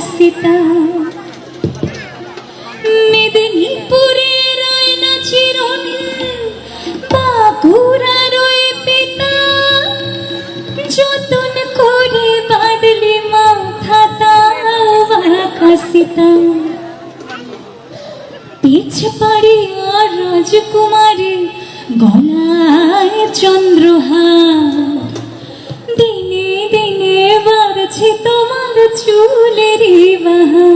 হাসিতা বাঁকুড়ার ওই পিতা। যতন করে বাদলি মাথা আকাশিতা পিছ পাড়ি আর রাজকুমারী গলায় চন্দ্রহার। আছে তোমার চুলের বাহা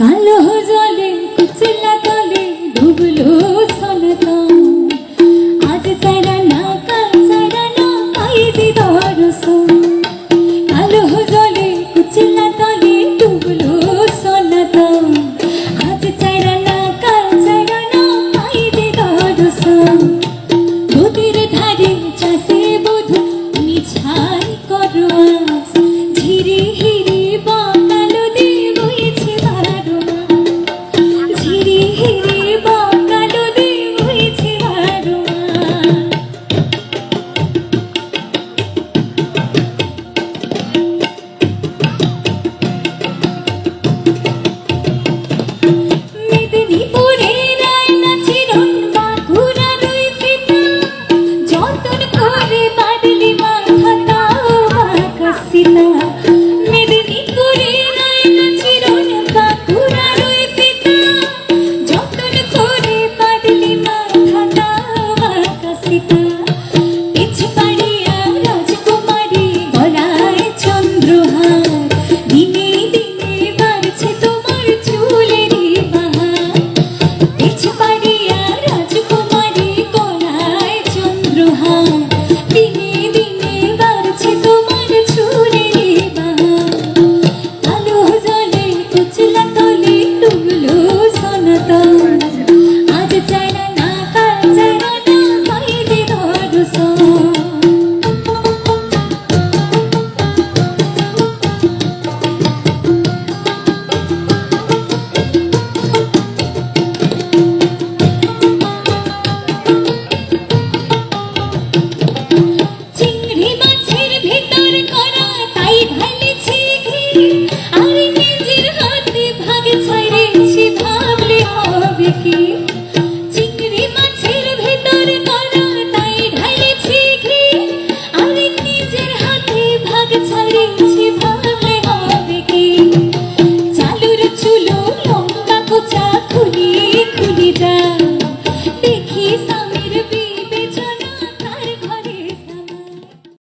কালো জলে, কুচলা তলে ডুবলো সলতা আজ সারা না কাল সারা না আই যে দরস কালো জলে, কুচলা তলে ডুবলো সলতা আজ সারা ধারে চাষে